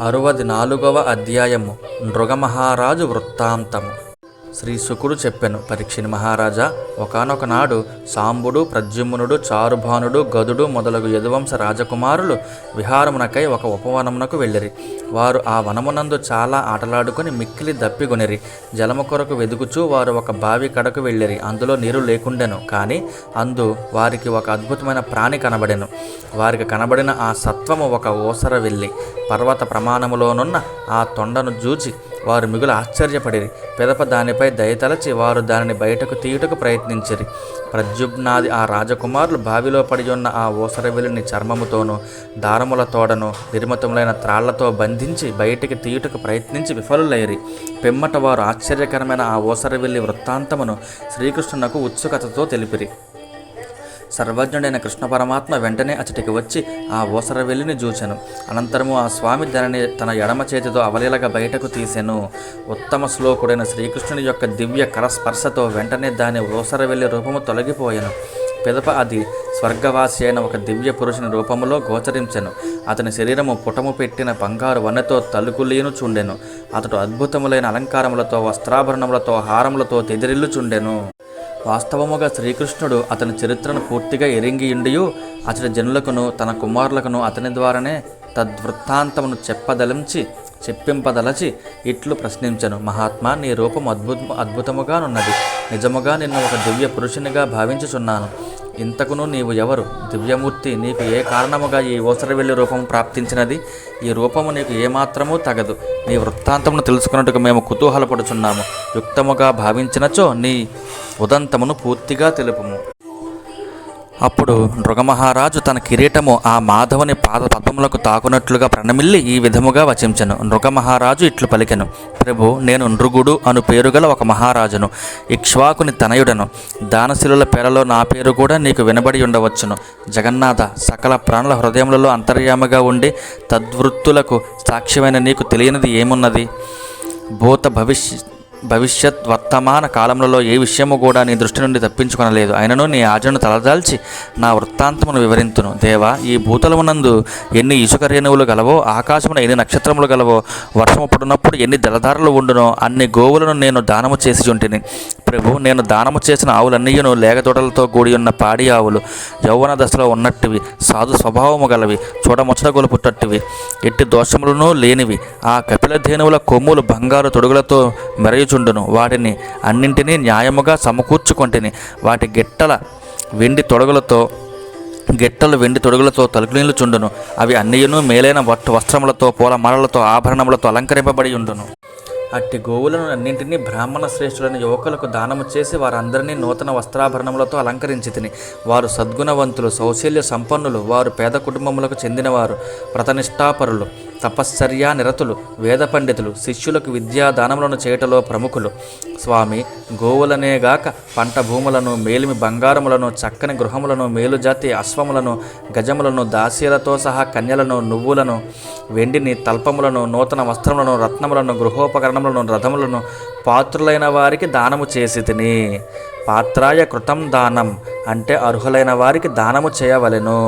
అరవది నాలుగవ అధ్యాయము. నృగమహారాజు వృత్తాంతము. శ్రీ శుకుడు చెప్పెను పరీక్షిని మహారాజా. ఒకనొక నాడు సాంబుడు ప్రద్యుమ్నుడు చారుభానుడు గదుడు మొదలగు యదువంశ రాజకుమారులు విహారమునకై ఒక ఉపవనమునకు వెళ్ళిరి. వారు ఆ వనమునందు చాలా ఆటలాడుకొని మిక్కిలి దప్పిగొనిరి జలము కొరకు వెదుగుచూ వారు ఒక బావి కడకు వెళ్ళిరి. అందులో నీరు లేకుండెను. కానీ అందు వారికి ఒక అద్భుతమైన ప్రాణి కనబడెను. వారికి కనబడిన ఆ సత్వము ఒక ఓసర వెళ్ళి పర్వత ప్రమాణములోనున్న ఆ తొండను జూచి వారు మిగులు ఆశ్చర్యపడిరి. పెదప దానిపై దయతలచి వారు దానిని బయటకు తీయుటకు ప్రయత్నించిరి. ప్రజుబ్నాది ఆ రాజకుమారులు బావిలో పడి ఉన్న ఆ ఓసరవెలిని చర్మముతోనూ దారముల తోడను నిర్మితములైన త్రాళ్ళతో బంధించి బయటికి తీయుటకు ప్రయత్నించి విఫలులైరి పిమ్మట వారు ఆశ్చర్యకరమైన ఆ ఓసరవెల్లి వృత్తాంతమును శ్రీకృష్ణునకు ఉత్సుకతతో తెలిపిరి. సర్వజ్ఞుడైన కృష్ణ పరమాత్మ వెంటనే అచటికి వచ్చి ఆ ఓసరవెల్లిని చూచెను. అనంతరము ఆ స్వామి దానిని తన ఎడమ చేతితో అవలీలగా బయటకు తీసెను. ఉత్తమ శ్లోకుడైన శ్రీకృష్ణుని యొక్క దివ్య కరస్పర్శతో వెంటనే దాని ఓసరవెల్లి రూపము తొలగిపోయెను. పిదప అది స్వర్గవాసి అయిన ఒక దివ్య పురుషుని రూపములో గోచరించెను. అతని శరీరము పుటము పెట్టిన బంగారు వన్నెతో తలుకులీను చుండెను. అతడు అద్భుతములైన అలంకారములతో వస్త్రాభరణములతో హారములతో తెదిరిల్లుచుండెను వాస్తవముగా శ్రీకృష్ణుడు అతని చరిత్రను పూర్తిగా ఎరింగియుండియు అతడి జనులకును తన కుమారులకును అతని ద్వారానే తద్వృత్తాంతమును చెప్పదలించి చెప్పింపదలచి ఇట్లు ప్రశ్నించను. మహాత్మా నీ రూపం అద్భుత అద్భుతముగానున్నది. నిజముగా నిన్ను ఒక దివ్య పురుషునిగా భావించుచున్నాను. ఇంతకును నీవు ఎవరు? దివ్యమూర్తి నీకు ఏ కారణముగా ఈ ఓసరవెల్లి రూపం ప్రాప్తించినది? ఈ రూపము నీకు ఏమాత్రము తగదు. నీ వృత్తాంతమును తెలుసుకున్నట్టుగా మేము కుతూహలపడుచున్నాము. యుక్తముగా భావించినచో నీ ఉదంతమును పూర్తిగా తెలుపుము. అప్పుడు నృగమహారాజు తన కిరీటము ఆ మాధవుని పాద పద్మములకు తాకునట్లుగా ప్రణమిల్లి ఈ విధముగా వచించను. నృగమహారాజు ఇట్లు పలికెను. ప్రభు నేను నృగుడు అను పేరుగల ఒక మహారాజును. ఇక్ష్వాకుని తనయుడను. దానశిలుల పేరలో నా పేరు కూడా నీకు వినబడి ఉండవచ్చును. జగన్నాథ సకల ప్రాణుల హృదయములలో అంతర్యామగా ఉండి తద్వృత్తులకు సాక్ష్యమైన నీకు తెలియనిది ఏమున్నది? భూత భవిష్యత్ భవిష్యత్ వర్తమాన కాలములలో ఏ విషయము కూడా నీ దృష్టి నుండి తప్పించుకొనలేదు. అయినను నీ ఆజ్ఞను తలదాల్చి నా వృత్తాంతమును వివరింతును. దేవా ఈ భూతలమునందు ఎన్ని ఇసుక రేణువులు గలవో ఆకాశమున ఎన్ని నక్షత్రములు గలవో వర్షము పడినప్పుడు ఎన్ని దళదారులు ఉండునో అన్ని గోవులను నేను దానము చేసి ఉంటిని. ప్రభు నేను దానము చేసిన ఆవులన్నీయును లేగదొడలతో కూడి ఉన్న పాడి ఆవులు యౌవన దశలో ఉన్నట్టువి సాధు స్వభావము గలవి చూడముచ్చట గొలుపుటట్టువి ఎట్టి దోషములను లేనివి. ఆ కపిల ధేనువుల కొమ్ములు బంగారు తొడుగులతో మెరయుచుండును. వాటిని అన్నింటినీ న్యాయముగా సమకూర్చుకొంటిని. వాటి గిట్టల వెండి తొడగులతో గిట్టలు వెండి తొడుగులతో తలుకునీళ్ళు చుండును అవి అన్నియును మేలైన వస్త్రములతో పూల మరలతో ఆభరణములతో అలంకరింపబడి ఉండును. అట్టి గోవులను అన్నింటినీ బ్రాహ్మణ శ్రేష్ఠులైన యువకులకు దానము చేసి వారందరినీ నూతన వస్త్రాభరణములతో అలంకరించి తిని. వారు సద్గుణవంతులు సౌశల్య సంపన్నులు వారు పేద కుటుంబములకు చెందినవారు వ్రతనిష్టాపరులు తపశ్చర్యా నిరతులు వేద పండితులు శిష్యులకు విద్యా దానములను చేయటలో ప్రముఖులు. స్వామి గోవులనేగాక పంట భూములను మేలిమి బంగారములను చక్కని గృహములను మేలుజాతి అశ్వములను గజములను దాసీలతో సహా కన్యలను నువ్వులను వెండిని తల్పములను నూతన వస్త్రములను రత్నములను గృహోపకరణములను రథములను పాత్రులైన వారికి దానము చేసి తిని. పాత్రాయ కృతం దానం అంటే అర్హులైన వారికి దానము చేయవలెను.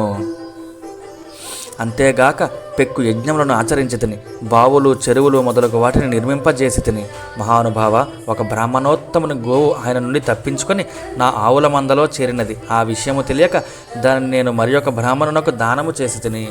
అంతేగాక పెక్కు యజ్ఞములను ఆచరించితిని బావులు చెరువులు మొదలగు వాటిని నిర్మింపజేసి తిని మహానుభావ ఒక బ్రాహ్మణోత్తముని గోవు ఆయన నుండి తప్పించుకొని నా ఆవుల మందలో చేరినది. ఆ విషయము తెలియక దాన్ని నేను మరి ఒక బ్రాహ్మణునకు దానము చేసి తిని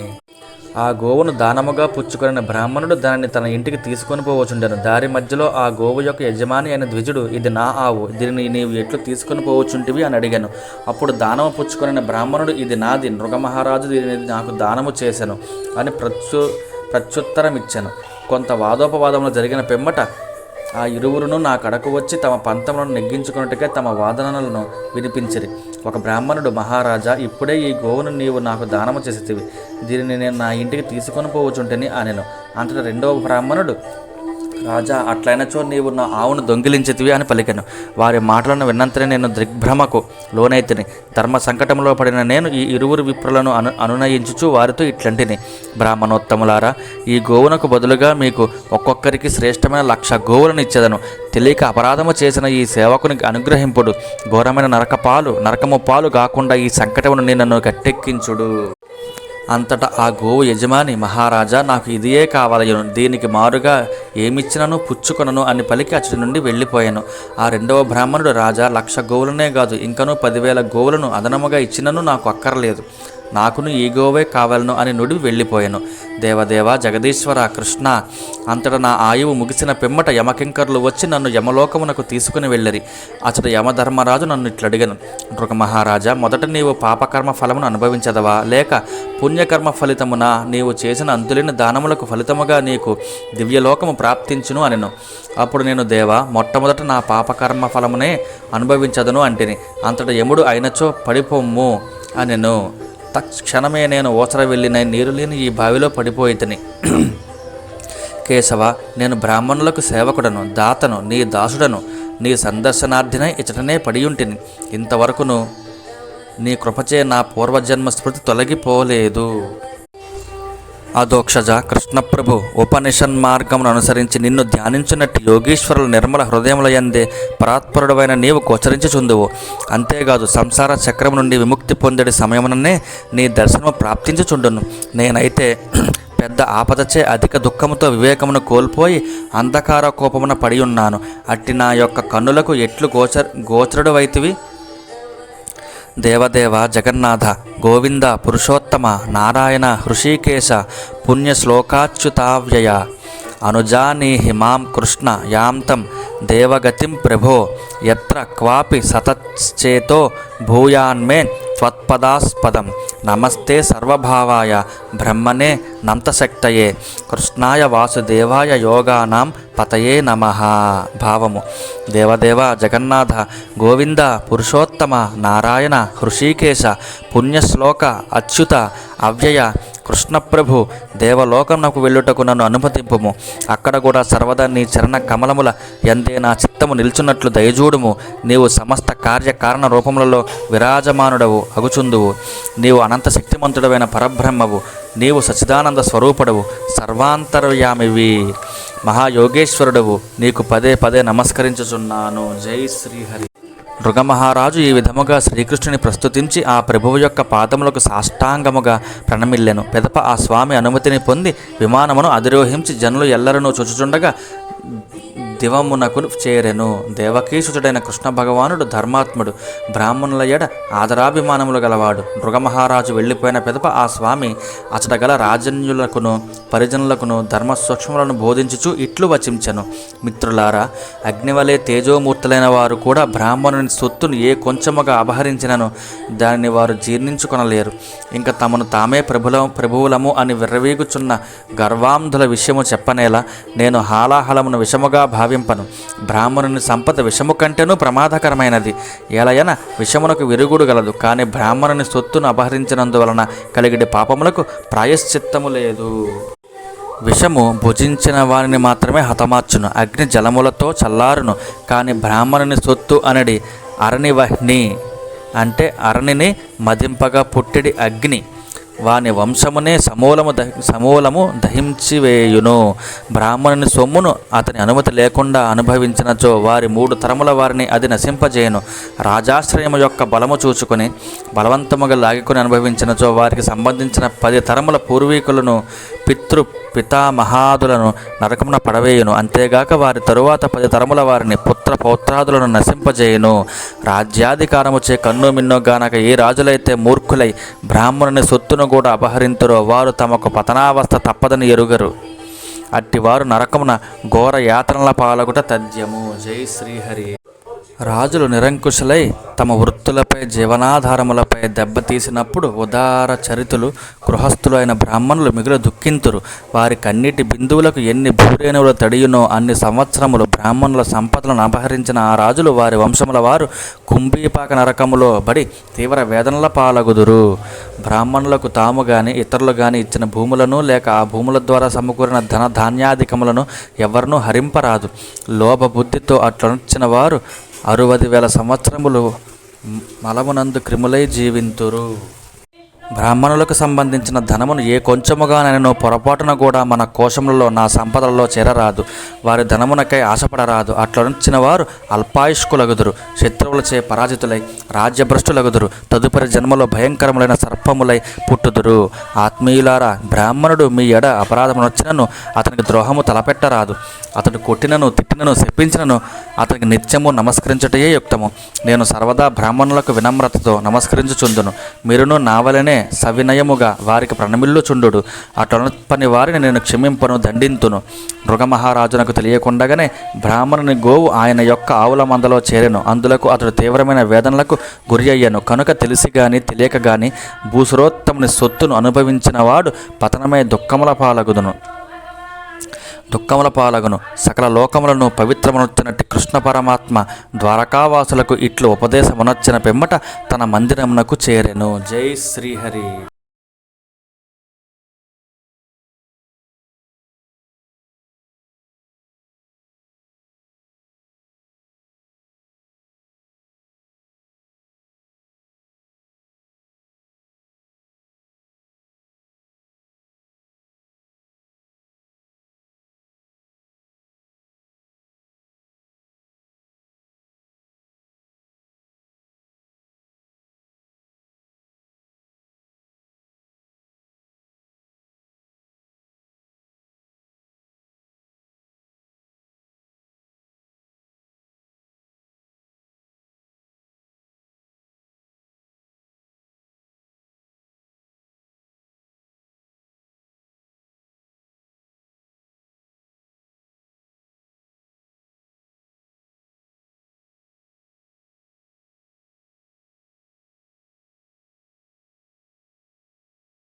ఆ గోవును దానముగా పుచ్చుకొనిన బ్రాహ్మణుడు దానిని తన ఇంటికి తీసుకొని పోవచ్చుండెను. దారి మధ్యలో ఆ గోవు యొక్క యజమాని అయిన ద్విజుడు ఇది నా ఆవు దీనిని నీవు ఎట్లు తీసుకొని పోవచ్చుంటివి? అని అడిగాను. అప్పుడు దానము పుచ్చుకొనిన బ్రాహ్మణుడు ఇది నాది నృగమహారాజు దీనిని నాకు దానము చేశాను అని ప్రత్యు ప్రత్యుత్తరం ఇచ్చాను కొంత వాదోపవాదంలో జరిగిన పిమ్మట ఆ ఇరువురును నా కడకు వచ్చి తమ పంతములను నెగ్గించుకున్నట్టుగా తమ వాదనలను వినిపించిరి. ఒక బ్రాహ్మణుడు మహారాజా ఇప్పుడే ఈ గోవును నీవు నాకు దానము చేసేతివి దీనిని నేను నా ఇంటికి తీసుకొని పోవచ్చుంటేని అనెను. అంతటా రెండవ బ్రాహ్మణుడు రాజా అట్లైనచో నీవు నా ఆవును దొంగిలించితివి అని పలికాను. వారి మాటలను విన్నంతనే నేను దిగ్భ్రమకు లోనైతిని. ధర్మ సంకటంలో పడిన నేను ఈ ఇరువురు విప్రులను అను అనునయించుచు వారితో ఇట్లంటిని. బ్రాహ్మణోత్తములారా ఈ గోవునకు బదులుగా మీకు ఒక్కొక్కరికి శ్రేష్టమైన లక్ష గోవులను ఇచ్చేదను. తెలియక అపరాధము చేసిన ఈ సేవకునికి అనుగ్రహింపుడు. ఘోరమైన నరకపాలు నరకము పాలు కాకుండా ఈ సంకటమును నేను గట్టెక్కించుడు. అంతటా ఆ గోవు యజమాని మహారాజా నాకు ఇదియే కావాలయను దీనికి మారుగా ఏమిచ్చినను పుచ్చుకొనను అని పలికి అచ్చటి నుండి వెళ్ళిపోయాను. ఆ రెండవ బ్రాహ్మణుడు రాజా లక్ష గోవులనే కాదు ఇంకనూ పదివేల గోవులను అదనముగా ఇచ్చినను నాకు అక్కర్లేదు. నాకును ఈగోవే కావలను అని నుడి వెళ్ళిపోయాను. దేవదేవ జగదీశ్వర కృష్ణ అంతట నా ఆయువు ముగిసిన పిమ్మట యమకింకర్లు వచ్చి నన్ను యమలోకమునకు తీసుకుని వెళ్ళరి. అతడు యమధర్మరాజు నన్ను ఇట్లడిగను. నృగ మహారాజా మొదట నీవు పాపకర్మ ఫలమును అనుభవించదవా? లేక పుణ్యకర్మ ఫలితమున? నీవు చేసిన అంతులేని దానములకు ఫలితముగా నీకు దివ్యలోకము ప్రాప్తించును అనెను. అప్పుడు నేను దేవా మొట్టమొదట నా పాపకర్మ ఫలమునే అనుభవించదను అంటిని. అంతట యముడు అయినచో పడిపోమ్ము అనెను. తక్షణమే నేను ఓచర వెళ్ళిన నీరు లేని ఈ బావిలో పడిపోయితని కేశవ నేను బ్రాహ్మణులకు సేవకుడను దాతను నీ దాసుడను నీ సందర్శనార్థినై ఇచటనే పడియుంటిని. ఇంతవరకును నీ కృపచే నా పూర్వజన్మ స్మృతి తొలగిపోలేదు. అదోక్షజ కృష్ణప్రభు ఉపనిషన్ మార్గమును అనుసరించి నిన్ను ధ్యానించినట్టు యోగీశ్వరుల నిర్మల హృదయములయందే పరాత్పరుడవైన నీవు గోచరించుచుందువు. అంతేకాదు సంసార చక్రం నుండి విముక్తి పొందడి సమయముననే నీ దర్శనము ప్రాప్తించుచుండును. నేనైతే పెద్ద ఆపదచే అధిక దుఃఖముతో వివేకమును కోల్పోయి అంధకార కోపమున పడి ఉన్నాను. అట్టి నా యొక్క కన్నులకు ఎట్లు గోచర గోచరుడు వైతివి? దేవదేవ జగన్నాథ గోవింద పురుషోత్తమ నారాయణ హృషికేశ పుణ్యశ్లోకాచ్యుతావ్యయ అనుజానీహి మాం కృష్ణ యాంతం దేవగతిం ప్రభో ఎత్ర క్వాపి సతశ్చేతో భూయాన్మే త్వత్పదాస్పదం నమస్తే సర్వభావాయ బ్రహ్మణే నంతశక్తయే కృష్ణాయ వాసుదేవాయ యోగానాం పతయే నమ భావము దేవదేవ జగన్నాథ గోవింద పురుషోత్తమ నారాయణ హృషీకేశ పుణ్యశ్లోక అచ్యుత అవ్యయ కృష్ణప్రభు దేవలోకమునకు వెళ్ళుటకు నన్ను అనుమతింపము. అక్కడ కూడా సర్వదా నీ చరణ కమలముల ఎందే నా చిత్తము నిల్చున్నట్లు దయచూడుము. నీవు సమస్త కార్యకారణ రూపములలో విరాజమానుడవు అగుచుందువు. నీవు అనంత శక్తిమంతుడవైన పరబ్రహ్మవు. నీవు సచిదానంద స్వరూపుడవు సర్వాంతర్యామివి. మహాయోగేశ్వరుడవు నీకు పదే పదే నమస్కరించుచున్నాను. జై శ్రీహరి. మృగమహారాజు ఈ విధముగా శ్రీకృష్ణుని ప్రస్తుతించి ఆ ప్రభువు యొక్క పాదములకు సాష్టాంగముగా ప్రణమిల్లెను. పెదప ఆ స్వామి అనుమతిని పొంది విమానమును అధిరోహించి జనులు ఎల్లరను చుచుచుండగా దివమునకు చేరెను. దేవకీసుతుడైన కృష్ణ భగవానుడు ధర్మాత్ముడు. బ్రాహ్మణుల ఎడ ఆదరాభిమానములు గలవాడు. మృగమహారాజు వెళ్ళిపోయిన పెదప ఆ స్వామి అతడ గల రాజన్యులకును పరిజనులకును ధర్మ సూక్ష్మలను బోధించుచు ఇట్లు వచించెను. మిత్రులారా అగ్నివలే తేజోమూర్తులైన వారు కూడా బ్రాహ్మణుని సొత్తును ఏ కొంచెముగా అపహరించినను దానిని వారు జీర్ణించుకొనలేరు. ఇంకా తమను తామే ప్రభుల ప్రభువులము అని విర్రవీగుచున్న గర్వాంధుల విషయము చెప్పనేలా నేను హాలాహలమును విషముగా భావి భావింపను. బ్రాహ్మణుని సంపద విషము కంటేనూ ప్రమాదకరమైనది. ఎలయన విషమునకు విరుగుడు గలదు. కానీ బ్రాహ్మణుని సొత్తును అపహరించినందువలన కలిగిడి పాపములకు ప్రాయశ్చిత్తము లేదు. విషము భుజించిన వారిని మాత్రమే హతమార్చును. అగ్ని జలములతో చల్లారును. కానీ బ్రాహ్మణుని సొత్తు అనడి అరణివహ్ని అంటే అరణిని మదింపగా పుట్టిడి అగ్ని. వాని వంశమునే సమూలము దహి సమూలము దహించివేయును. బ్రాహ్మణుని సొమ్మును అతని అనుమతి లేకుండా అనుభవించినచో వారి మూడు తరముల వారిని అది నశింపజేయను. రాజాశ్రయము యొక్క బలము చూచుకొని బలవంతముగా లాగికొని అనుభవించినచో వారికి సంబంధించిన పది తరముల పూర్వీకులను పితృ పితామహాదులను నరకమున పడవేయును. అంతేగాక వారి తరువాత పది తరముల వారిని పుత్ర పౌత్రాదులను నశింపజేయును. రాజ్యాధికారముచే కన్ను మిన్నో గానక ఏ రాజులైతే మూర్ఖులై బ్రాహ్మణుని సొత్తును కూడా అపహరింతురో వారు తమకు పతనావస్థ తప్పదని ఎరుగరు. అట్టివారు నరకమున ఘోర యాతనల పాలగుట తథ్యము. జై శ్రీహరి. రాజులు నిరంకుశులై తమ వృత్తులపై జీవనాధారములపై దెబ్బతీసినప్పుడు ఉదార చరితులు గృహస్థులు అయిన బ్రాహ్మణులు మిగులు దుఃఖింతురు. వారి కన్నీటి బిందువులకు ఎన్ని భూరేణువులు తడియునో అన్ని సంవత్సరములు బ్రాహ్మణుల సంపదలను అపహరించిన ఆ రాజులు వారి వంశముల వారు కుంభీపాక నరకములో బడి తీవ్ర వేదనల పాలగుదురు. బ్రాహ్మణులకు తాము గాని ఇతరులు గాని ఇచ్చిన భూములను లేక ఆ భూముల ద్వారా సమకూరిన ధన ధాన్యాధికములను ఎవరినూ హరింపరాదు. లోభబుద్ధితో అట్లనొచ్చిన వారు అరువది వేల సంవత్సరములు మలమునందు క్రిములై జీవింతురు. బ్రాహ్మణులకు సంబంధించిన ధనమును ఏ కొంచెముగానైనా పొరపాటున కూడా మన కోశములలో నా సంపదలలో చేరరాదు. వారి ధనమునకై ఆశపడరాదు. అట్లొంచిన వారు అల్పాయుష్కులగుదురు శత్రువులచే పరాజితులై రాజ్యభ్రష్టులగుదురు తదుపరి జన్మలో భయంకరములైన సర్పములై పుట్టుదురు. ఆత్మీయులారా బ్రాహ్మణుడు మీ ఎడ అపరాధమునొచ్చినను అతనికి ద్రోహము తలపెట్టరాదు. అతడు కొట్టినను తిట్టినను శప్పించినను అతనికి నిత్యము నమస్కరించుటయే యుక్తము. నేను సర్వదా బ్రాహ్మణులకు వినమ్రతతో నమస్కరించుచుందును. మీరును నావలనే సవినయముగా వారికి ప్రణమిల్లుచుండు అటు పని వారిని నేను క్షమింపను దండింతును. మృగమహారాజునకు తెలియకుండగానే బ్రాహ్మణుని గోవు ఆయన యొక్క ఆవుల మందలో చేరెను. అందులకు అతడు తీవ్రమైన వేదనలకు గురి అయ్యాను. కనుక తెలిసి గాని తెలియక గాని భూసురోత్తముని సొత్తును అనుభవించిన వాడు పతనమై దుఃఖముల పాలగుదును. దుఃఖముల పాలగును సకల లోకములను పవిత్రమునొచ్చినట్టి కృష్ణ పరమాత్మ ద్వారకావాసులకు ఇట్లు ఉపదేశమునొచ్చిన పిమ్మట తన మందిరమునకు చేరెను. జై శ్రీహరి.